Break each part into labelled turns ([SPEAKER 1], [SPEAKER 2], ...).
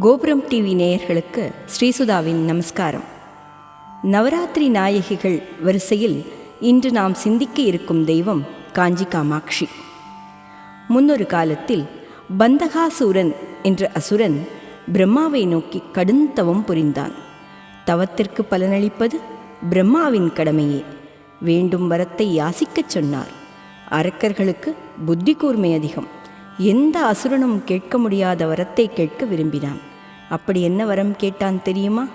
[SPEAKER 1] கோபுரம் டிவி நேயர்களுக்கு ஸ்ரீசுதாவின் நமஸ்காரம். நவராத்திரி நாயகிகள் வரிசையில் இன்று நாம் சிந்திக்க இருக்கும் தெய்வம் காஞ்சி காமாட்சி. முன்னொரு காலத்தில் பந்தகாசூரன் என்ற அசுரன் பிரம்மாவை நோக்கி கடுந்தவம் புரிந்தான். தவத்திற்கு பலனளிப்பது பிரம்மாவின் கடமையே. வேண்டும் வரத்தை யாசிக்கச் சொன்னார். அரக்கர்களுக்கு புத்தி கூர்மை அதிகம். எந்த அசுரனும் கேட்க முடியாத வரத்தை கேட்க விரும்பினான். அப்படி என்ன வரம் கேட்டான் தெரியுமா?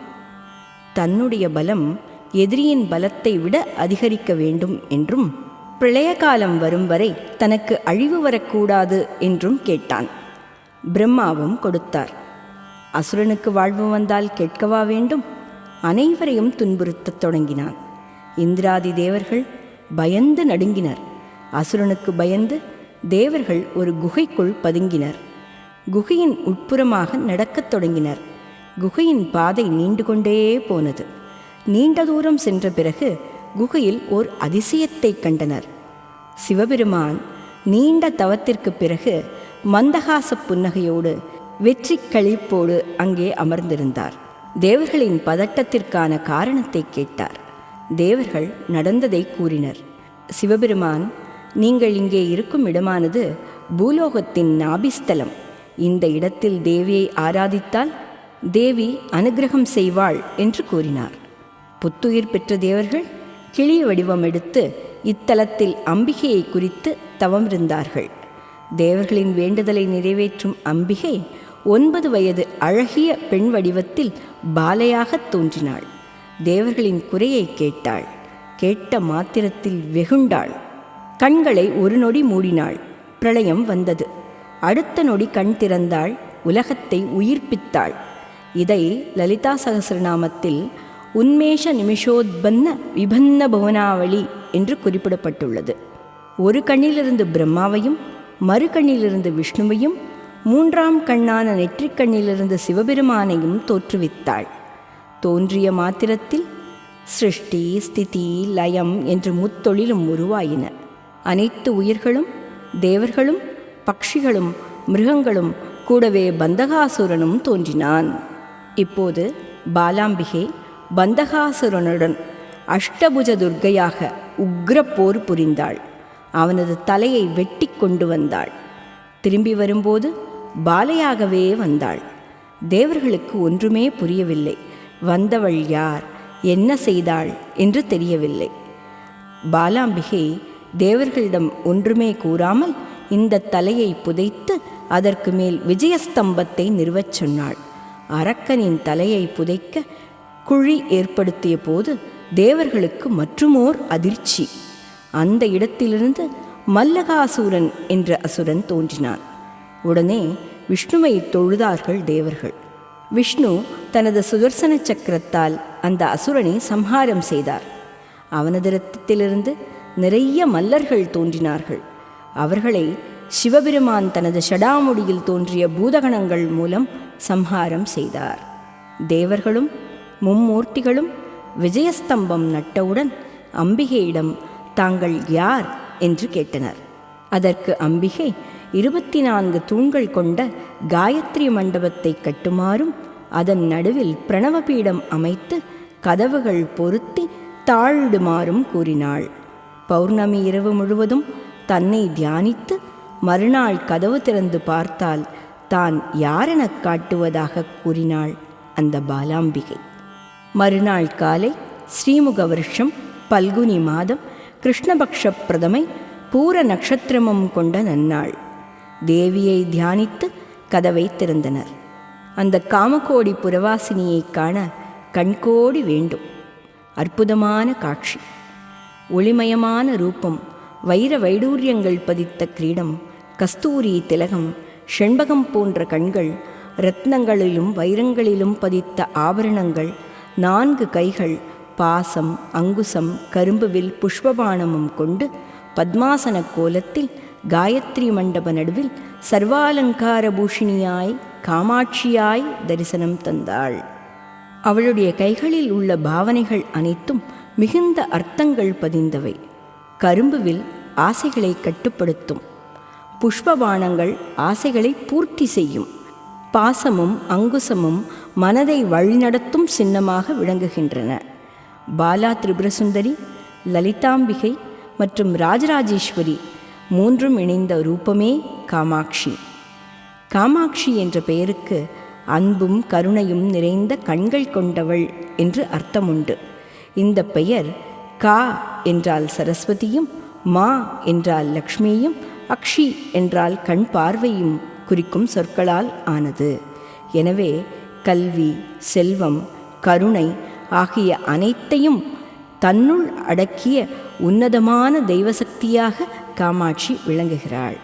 [SPEAKER 1] தன்னுடைய பலம் எதிரியின் பலத்தை விட அதிகரிக்க வேண்டும் என்றும் பிரளய காலம் வரும் வரை தனக்கு அழிவு வரக்கூடாது என்றும் கேட்டான். பிரம்மாவும் கொடுத்தார். அசுரனுக்கு வாழ்வு வந்தால் கேட்கவா வேண்டும்? அனைவரையும் துன்புறுத்தத் தொடங்கினான். இந்திராதி தேவர்கள் பயந்து நடுங்கினர். அசுரனுக்கு பயந்து தேவர்கள் ஒரு குகைக்குள் பதுங்கினர். குகையின் உட்புறமாக நடக்கத் தொடங்கினர். குகையின் பாதை நீண்டு கொண்டே போனது. நீண்ட தூரம் சென்ற பிறகு குகையில் ஓர் அதிசயத்தை கண்டனர். சிவபெருமான் நீண்ட தவத்திற்கு பிறகு மந்தகாச புன்னகையோடு வெற்றி களிப்போடு அங்கே அமர்ந்திருந்தார். தேவர்களின் பதட்டத்திற்கான காரணத்தை கேட்டார். தேவர்கள் நடந்ததை கூறினர். சிவபெருமான் நீங்கள் இங்கே இருக்கும் இடமானது பூலோகத்தின் நாபிஸ்தலம். இந்த இடத்தில் தேவியை ஆராதித்தால் தேவி அனுகிரகம் செய்வாள் என்று கூறினார். புத்துயிர் பெற்ற தேவர்கள் கிளி வடிவம் எடுத்து இத்தலத்தில் அம்பிகையை குறித்து தவமிருந்தார்கள் தேவர்களின் வேண்டுதலை நிறைவேற்றும் அம்பிகை ஒன்பது வயது அழகிய பெண் வடிவத்தில் பாலையாகத் தோன்றினாள். தேவர்களின் குறையை கேட்டாள். கேட்ட மாத்திரத்தில் வெகுண்டாள். கண்களை ஒரு நொடி மூடினாள். பிரளயம் வந்தது. அடுத்த நொடி கண் திறந்தாள் உலகத்தை உயிர்ப்பித்தாள். இதை லலிதா சகசிரநாமத்தில் உன்மேஷ நிமிஷோத்பன்ன விபன்ன புவனாவளி என்று குறிப்பிடப்பட்டுள்ளது. ஒரு கண்ணிலிருந்து பிரம்மாவையும் மறு கண்ணிலிருந்து விஷ்ணுவையும் மூன்றாம் கண்ணான நெற்றிக் கண்ணிலிருந்து சிவபெருமானையும் தோற்றுவித்தாள். தோன்றிய மாத்திரத்தில் சிருஷ்டி ஸ்திதி லயம் என்று முத்தொழிலும் உருவாயின. அனைத்து உயிர்களும் தேவர்களும் பக்ஷிகளும் மிருகங்களும் கூடவே பந்தகாசுரனும் தோன்றினான். இப்போது பாலாம்பிகை பந்தகாசுரனுடன் அஷ்டபுஜ துர்க்கையாக உக்ர போர் புரிந்தாள். அவனது தலையை வெட்டி கொண்டு வந்தாள். திரும்பி வரும்போது பாலையாகவே வந்தாள். தேவர்களுக்கு ஒன்றுமே புரியவில்லை. வந்தவள் யார்? என்ன செய்தாள்? என்று தெரியவில்லை. பாலாம்பிகை தேவர்களிடம் ஒன்றுமே கூறாமல் இந்த தலையை புதைத்து அதற்கு மேல் விஜயஸ்தம்பத்தை நிறுவச் சொன்னாள். அரக்கனின் தலையை புதைக்க குழி ஏற்படுத்திய போது தேவர்களுக்கு மற்றுமோர் அதிர்ச்சி. அந்த இடத்திலிருந்து மல்லகாசூரன் என்ற அசுரன் தோன்றினான். உடனே விஷ்ணுவை தொழுதார்கள் தேவர்கள். விஷ்ணு தனது சுதர்சன சக்கரத்தால் அந்த அசுரனை சம்ஹாரம் செய்தார். அவனது ரத்தத்திலிருந்து நிறைய மல்லர்கள் தோன்றினார்கள். அவர்களை சிவபெருமான் தனது ஷடாமுடியில் தோன்றிய பூதகணங்கள் மூலம் சம்ஹாரம் செய்தார். தேவர்களும் மும்மூர்த்திகளும் விஜயஸ்தம்பம் நட்டவுடன் அம்பிகையிடம் தாங்கள் யார்? என்று கேட்டனர். அதற்கு அம்பிகை இருபத்தி நான்கு தூண்கள் கொண்ட காயத்ரி மண்டபத்தை கட்டுமாறும் அதன் நடுவில் பிரணவபீடம் அமைத்து கதவுகள் பொருத்தி தாழிடுமாறும் கூறினாள். பௌர்ணமி இரவு முழுவதும் தன்னை தியானித்து மறுநாள் கதவு திறந்து பார்த்தால் தான் யாரெனக் காட்டுவதாக கூறினாள் அந்த பாலாம்பிகை. மறுநாள் காலை ஸ்ரீமுக வருஷம் பல்குனி மாதம் கிருஷ்ணபக்ஷ பிரதமை பூர நட்சத்திரமும் கொண்ட நன்னாள். தேவியை தியானித்து கதவை திறந்தனர். அந்த காமகோடி புரவாசினியை காண கண்கோடி வேண்டும். அற்புதமான காட்சி. ஒளிமயமான ரூபம் வைர வைடூரியங்கள் பதித்த கிரீடம் கஸ்தூரி திலகம் செண்பகம் போன்ற கண்கள் ரத்னங்களிலும் வைரங்களிலும் பதித்த ஆபரணங்கள் நான்கு கைகள் பாசம் அங்குசம் கரும்புவில் புஷ்பபானமும் கொண்டு பத்மாசன கோலத்தில் காயத்ரி மண்டப நடுவில் சர்வாலங்கார பூஷணியாய் காமாட்சியாய் தரிசனம் தந்தாள். அவளுடைய கைகளில் உள்ள பாவனைகள் அனைத்தும் மிகுந்த அர்த்தங்கள் பதிந்தவை. கரும்புவில் ஆசைகளை கட்டுப்படுத்தும். புஷ்பபானங்கள் ஆசைகளை பூர்த்தி செய்யும். பாசமும் அங்குசமும் மனதை வழிநடத்தும் சின்னமாக விளங்குகின்றன. பாலா திரிபுரசுந்தரி லலிதாம்பிகை மற்றும் ராஜராஜேஸ்வரி மூன்றும் இணைந்த ரூபமே காமாட்சி. காமாட்சி என்ற பெயருக்கு அன்பும் கருணையும் நிறைந்த கண்கள் கொண்டவள் என்று அர்த்தமுண்டு. இந்த பெயர் கா என்றால் சரஸ்வதியும் மா என்றால் லக்ஷ்மியும் அக்ஷி என்றால் கண் பார்வையும் குறிக்கும் சொற்களால் ஆனது. எனவே கல்வி செல்வம் கருணை ஆகிய அனைத்தையும் தன்னுள் அடக்கிய உன்னதமான தெய்வசக்தியாக காமாட்சி விளங்குகிறாள்.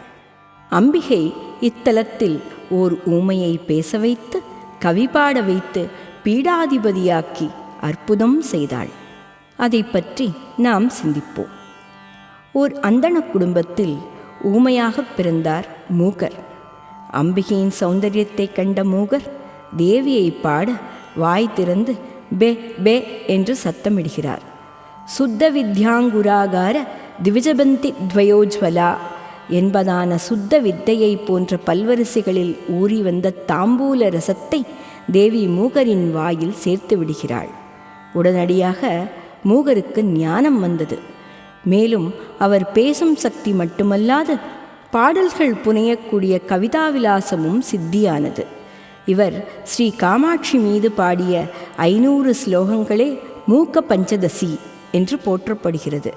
[SPEAKER 1] அம்பிகை இத்தலத்தில் ஓர் ஊமையை பேச வைத்து கவி பாட வைத்து பீடாதிபதியாக்கி அற்புதம் செய்தாள். அதை பற்றி நாம் சிந்திப்போம். ஓர் அந்தண குடும்பத்தில் ஊமையாக பிறந்தார் மூகர். அம்பிகையின் சௌந்தரியத்தை கண்ட மூகர் தேவியை பாட வாய் திறந்து பே பே என்று சத்தமிடுகிறார். சுத்த வித்யாங்குராகார திவிஜபந்தி துவயோஜ்வலா என்பதான சுத்த வித்தையை போன்ற பல்வரிசைகளில் ஊறி வந்த தாம்பூல ரசத்தை தேவி மூகரின் வாயில் சேர்த்து விடுகிறாள். உடனடியாக மூகருக்கு ஞானம் வந்தது. மேலும் அவர் பேசும் சக்தி மட்டுமல்லாது பாடல்கள் புனையக்கூடிய கவிதாவிலாசமும் சித்தியானது. இவர் ஸ்ரீ காமாட்சி மீது பாடிய ஐநூறு ஸ்லோகங்களே மூக்க பஞ்சதசி என்று போற்றப்படுகிறது.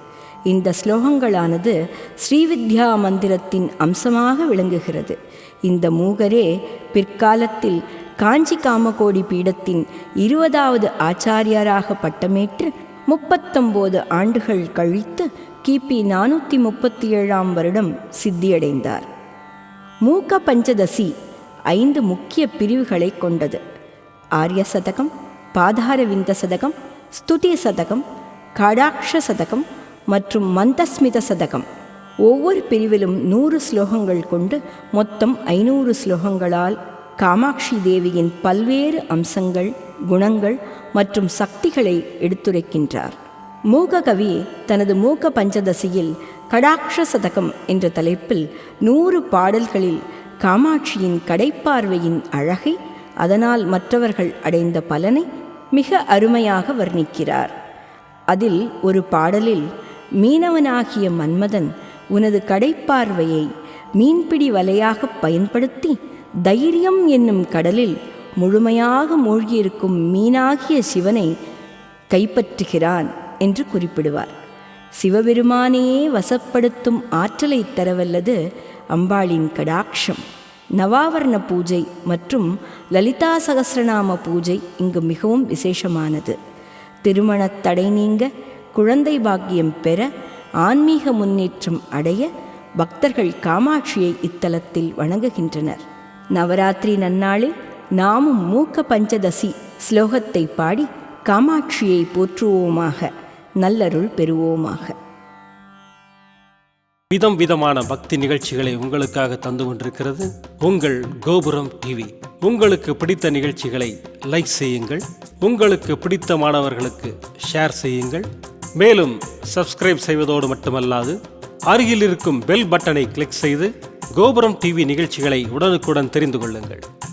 [SPEAKER 1] இந்த ஸ்லோகங்களானது ஸ்ரீவித்யா மந்திரத்தின் அம்சமாக விளங்குகிறது. இந்த மூகரே பிற்காலத்தில் காஞ்சி காமகோடி பீடத்தின் இருபதாவது ஆச்சாரியராக பட்டமேற்று முப்பத்தொம்போது ஆண்டுகள் கழித்து கிபி நானூற்றி முப்பத்தி ஏழாம் வருடம் சித்தியடைந்தார். மூக்க பஞ்சதசி ஐந்து முக்கிய பிரிவுகளை கொண்டது. ஆரிய சதகம் பாதாரவிந்த சதகம் ஸ்துதி சதகம் காடாட்ச சதகம் மற்றும் மந்தஸ்மித சதகம். ஒவ்வொரு பிரிவிலும் நூறு ஸ்லோகங்கள் கொண்டு மொத்தம் ஐநூறு ஸ்லோகங்களால் காமாட்சி தேவியின் பல்வேறு அம்சங்கள் குணங்கள் மற்றும் சக்திகளை எடுத்துரைக்கின்றார். மூககவி தனது மூக பஞ்சதசியில் கடாக்ஷ சதகம் என்ற தலைப்பில் நூறு பாடல்களில் காமாட்சியின் கடைப்பார்வையின் அழகை அதனால் மற்றவர்கள் அடைந்த பலனை மிக அருமையாக வர்ணிக்கிறார். அதில் ஒரு பாடலில் மீனவனாகிய மன்மதன் உனது கடைப்பார்வையை மீன்பிடி வலையாக பயன்படுத்தி தைரியம் என்னும் கடலில் முழுமையாக மூழ்கியிருக்கும் மீனாகிய சிவனை கைப்பற்றுகிறான் என்று குறிப்பிடுவார். சிவபெருமானையே வசப்படுத்தும் ஆற்றலை தரவல்லது அம்பாளின் கடாட்சம். நவாவரண பூஜை மற்றும் லலிதா சகசிரநாம பூஜை இங்கு மிகவும் விசேஷமானது. திருமணத் தடை நீங்க குழந்தை பாக்கியம் பெற ஆன்மீக முன்னேற்றம் அடைய பக்தர்கள் காமாட்சியை இத்தலத்தில் வணங்குகின்றனர். நவராத்திரி நன்னாளில் நாமும் மூக்க பஞ்சதசி ஸ்லோகத்தை பாடி காமாட்சியை போற்றுவோமாக நல்லருள் பெறுவோமாக.
[SPEAKER 2] விதம் விதமான பக்தி நிகழ்ச்சிகளை உங்களுக்காக தந்து கொண்டிருக்கிறது உங்கள் கோபுரம் டிவி. உங்களுக்கு பிடித்த நிகழ்ச்சிகளை லைக் செய்யுங்கள். உங்களுக்கு பிடித்த மாணவர்களுக்கு ஷேர் செய்யுங்கள். மேலும் சப்ஸ்கிரைப் செய்வதோடு மட்டுமல்லாது அருகில் இருக்கும் பெல் பட்டனை கிளிக் செய்து கோபுரம் டிவி நிகழ்ச்சிகளை உடனுக்குடன் தெரிந்து கொள்ளுங்கள்.